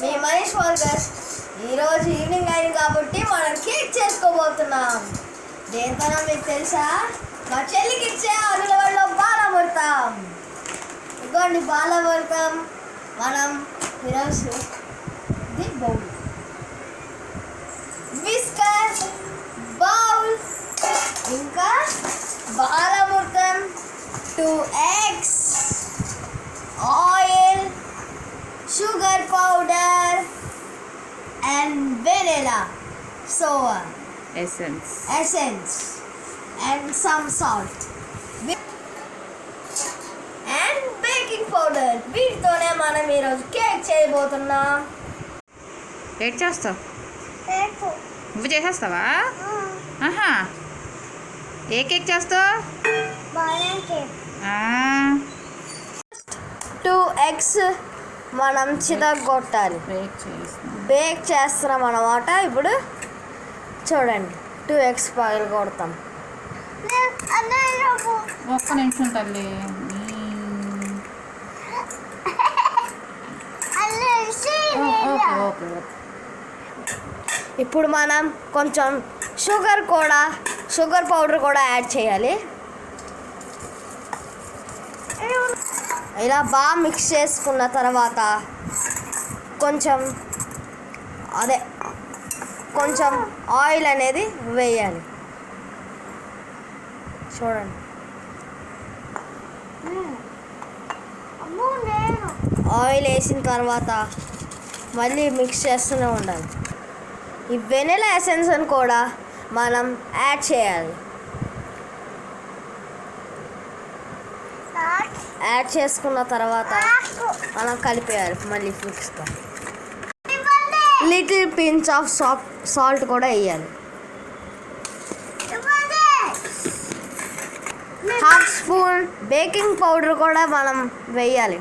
మీ మనీష్ వర్గస్ ఈరోజు ఈవినింగ్ అయింది కాబట్టి మనం కేక్ చేసుకోబోతున్నాం. దేంతోనో మీకు తెలుసా? మా చెల్లికి ఇచ్చే అరుల వల్ల పడతాం ఇదిగోండి పడతాం మనం ఈరోజు ఇది బౌల్ విస్కర్ బౌల్ ఇంకా Balamrutham two eggs oil sugar powder vanilla sour essence essence and some salt. And baking powder. వీటితోనే మనం ఈరోజు కేక్ చేయబోతున్నాం. వెయిట్ చేస్తావు? నువ్వు చేసేస్తావా? ఆహా. ఏ కేక్ చేస్తావు? టూ ఎగ్స్ మనం చితగొట్టాలి బేక్ చేస్తున్నాం. అన్నమాట. ఇప్పుడు చూడండి. టూ ఎగ్స్ పగలు కొడతాం. ఒక్క నిమిషం తల్లి. ఇప్పుడు మనం కొంచెం షుగర్ కూడా షుగర్ పౌడర్ కూడా యాడ్ చేయాలి. ఇలా బాగా మిక్స్ చేసుకున్న తర్వాత కొంచెం అదే కొంచెం ఆయిల్ అనేది వేయాలి. చూడండి. ఆయిల్ వేసిన తర్వాత మళ్ళీ మిక్స్ చేస్తూనే ఉండాలి. ఈ వెనిలా ఎసెన్స్ని కూడా మనం యాడ్ చేయాలి. యాడ్ చేసుకున్న తర్వాత మనం కలిపేయాలి. మళ్ళీ మిక్స్గా little pinch of soft salt కూడా వేయాలి. హాఫ్ స్పూన్ బేకింగ్ పౌడర్ కూడా మనం వేయాలి.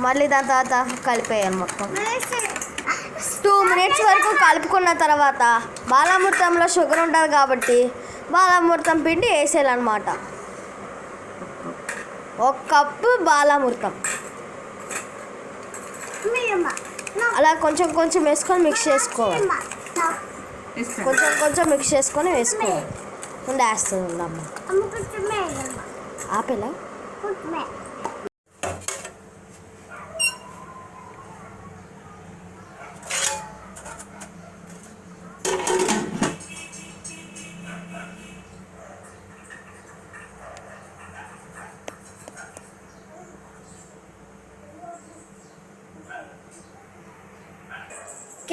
మళ్ళీ దాని తర్వాత కలిపేయాలి మొత్తం. టూ మినిట్స్ వరకు కలుపుకున్న తర్వాత బాలామృతంలో షుగర్ ఉంటుంది కాబట్టి బాలామృతం పిండి వేసేయాలన్నమాట. ఒక కప్పు బాలామృతం అలా కొంచెం కొంచెం వేసుకొని మిక్స్ చేసుకోవాలి. కొంచెం కొంచెం మిక్స్ చేసుకొని వేసుకోవాలి. ఉండి వేస్తుంది ఉండమ్మ ఆపేలా?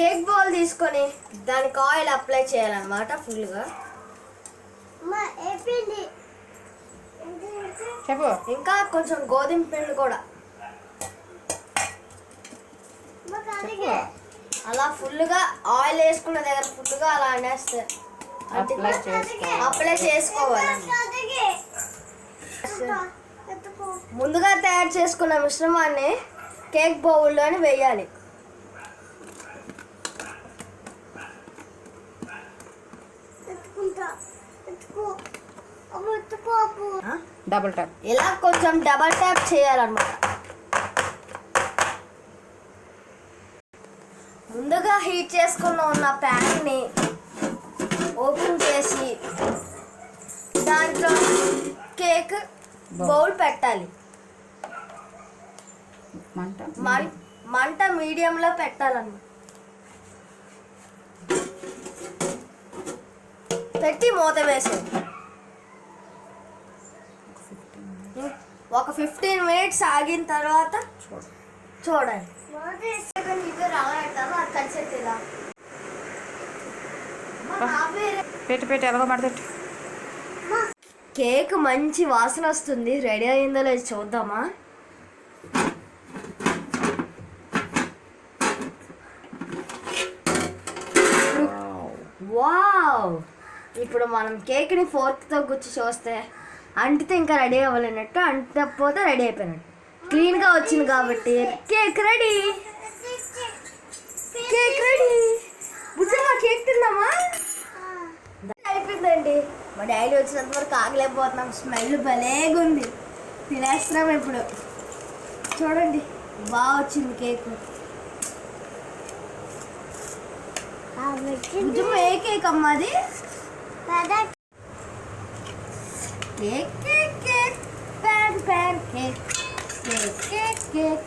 కేక్ బాల్ తీసుకొని దానికి ఆయిల్ అప్లై చేయాలన్నమాట ఫుల్గా. చెప్పు. ఇంకా కొంచెం గోధుమ పిండి కూడా. అలా ఫుల్గా ఆయిల్ వేసుకున్న దగ్గర ఫుల్గా అలా అనేస్తే అప్లై చేసుకోవాలి. ముందుగా తయారు చేసుకున్న మిశ్రమాన్ని కేక్ బౌల్లోని వేయాలి. డబుల్ టైప్ ఇలా కొంచెం డబల్ ట్యాప్ చేయాలన్నమాట. ముందుగా హీట్ చేసుకున్న ఉన్న ప్యాన్ని ఓపెన్ చేసి దాంట్లో కేక్ బౌల్ పెట్టాలి. మంట? మంట మీడియంలో పెట్టాలన్నమాట. పెట్టి మూత వేసేది ఒక ఫిఫ్టీన్ మినిట్స్ ఆగిన తర్వాత చూడు చూడండి. పెట్టి పెట్టి ఎలాగో కేక్ మంచి వాసన వస్తుంది. రెడీ అయిందో లేదో చూద్దామా? వావ్. ఇప్పుడు మనం కేక్ని ఫోర్క్తో గుచ్చి చూస్తే అంటితే ఇంకా రెడీ అవ్వలేనట్టు అంటకపోతే రెడీ అయిపోయినట్టు. క్లీన్గా వచ్చింది కాబట్టి cake ready. Cake ready. Bujjamma cake తిందామా అయిపోయిందండి. మా డాడీ వచ్చినంత వరకు ఆగలేకపోతున్నాం. స్మెల్ భలేగా ఉంది తినేస్తున్నాం ఇప్పుడు. చూడండి బాగా వచ్చింది. కేక్ ఏ కేక్ అమ్మా అది? Cake, cake, cake, pan, pan, cake. Cake, cake, cake,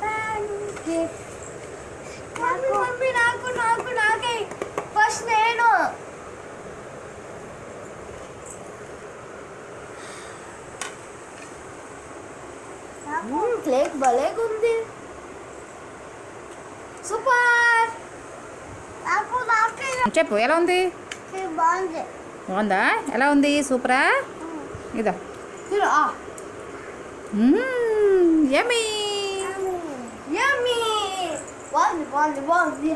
pan, cake. Mummy mummy నాకు నాకు నాకే ఫస్ట్ నేను మ్మ్, కేక్ భలేగుంది సూపర్ నాకు చెప్పు ఎలా ఉంది బాగుంది. బాగుందా? ఎలా ఉంది? సూపరా? ఇదా. Yummy yummy. బాగుంది బాగుంది బాగుంది.